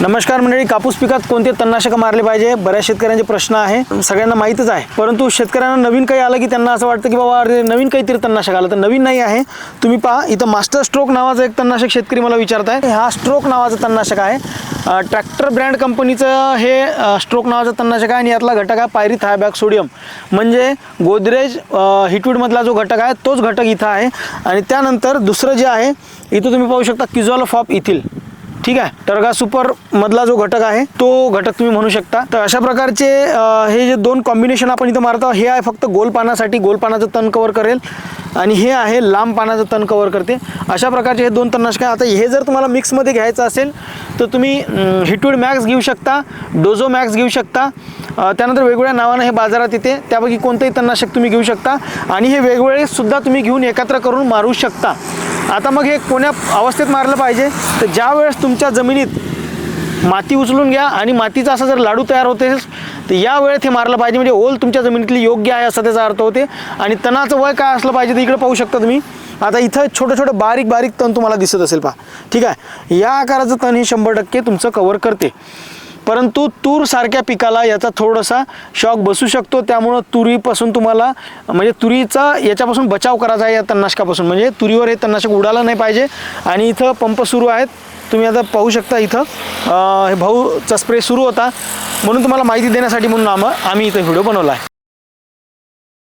नमस्कार मंडळी कापूस पिकात कोणते तणनाशक मारले पाहिजे? बऱ्याच शेतकऱ्यांचे प्रश्न आहे सगळ्यांना माहीतच आहे. परंतु शेतकऱ्यांना नवीन काही आलं की त्यांना असं वाटतं की बाबा अरे नवीन काहीतरी तणनाशक आलं. तर नवीन नाही आहे. तुम्ही पहा इथं मास्टर स्ट्रोक नावाचं एक तणनाशक शेतकरी मला विचारत आहे हा स्ट्रोक नावाचं तणनाशक आहे. ट्रॅक्टर ब्रँड कंपनीचं हे स्ट्रोक नावाचं तणनाशक आहे आणि यातला घटक आहे पायरी थायबॅक सोडियम. म्हणजे गोदरेज अ, हिटवीडमधला जो घटक आहे तोच घटक इथं आहे. आणि त्यानंतर दुसरं जे आहे इथं तुम्ही पाहू शकता किझॉल फॉप येथील ठीक आहे? टर्गा सुपर मधला जो घटक आहे तो घटक तुम्ही म्हणू शकता. तर अशा प्रकारचे हे जे दोन कॉम्बिनेशन आपण इथं मारतो हे आहे फक्त गोल पानासाठी गोल पानाचं तण कवर करेल. आणि हे आहे लांब पानाचं तण कवर करते. अशा प्रकारचे हे दोन तणनाशक आहे. आता हे जर तुम्हाला मिक्समध्ये घ्यायचं असेल तर तुम्ही हिटूड मॅक्स घेऊ शकता डोझो मॅक्स घेऊ शकता. त्यानंतर वेगवेगळ्या नावानं हे बाजारात येते. त्यापैकी कोणतंही तणनाशक तुम्ही घेऊ शकता. आणि हे वेगवेगळे सुद्धा तुम्ही घेऊन एकत्र करून मारू शकता. आता मग हे कोण्या अवस्थेत मारलं पाहिजे? तर ज्या वेळेस तुमच्या जमिनीत माती उचलून घ्या आणि मातीचा असा जर लाडू तयार होते तर या वेळेत हे मारलं पाहिजे. म्हणजे ओल तुमच्या जमिनीतली योग्य आहे असा त्याचा अर्थ होते. आणि तणाचं वय काय असलं पाहिजे तर इकडे पाहू शकता तुम्ही. आता इथं छोटं छोटं बारीक बारीक तण तुम्हाला दिसत असेल पहा. ठीक आहे? या आकाराचं तण हे शंभर टक्के तुमचं कवर करते. परंतु तूर सारख्या पिकाला याचा थोडासा शॉक बसू शकतो. त्यामुळं तुरीपासून तुम्हाला म्हणजे तुरीचा याच्यापासून बचाव करायचा आहे या तणनाशकापासून. म्हणजे तुरीवर हे तणनाशक उडालं नाही पाहिजे. आणि इथं पंप सुरू आहेत. तुम्ही आता पाहू शकता इथं हे भाऊचा स्प्रे सुरू होता. म्हणून तुम्हाला माहिती देण्यासाठी म्हणून आम आम्ही इथं व्हिडिओ बनवला आहे.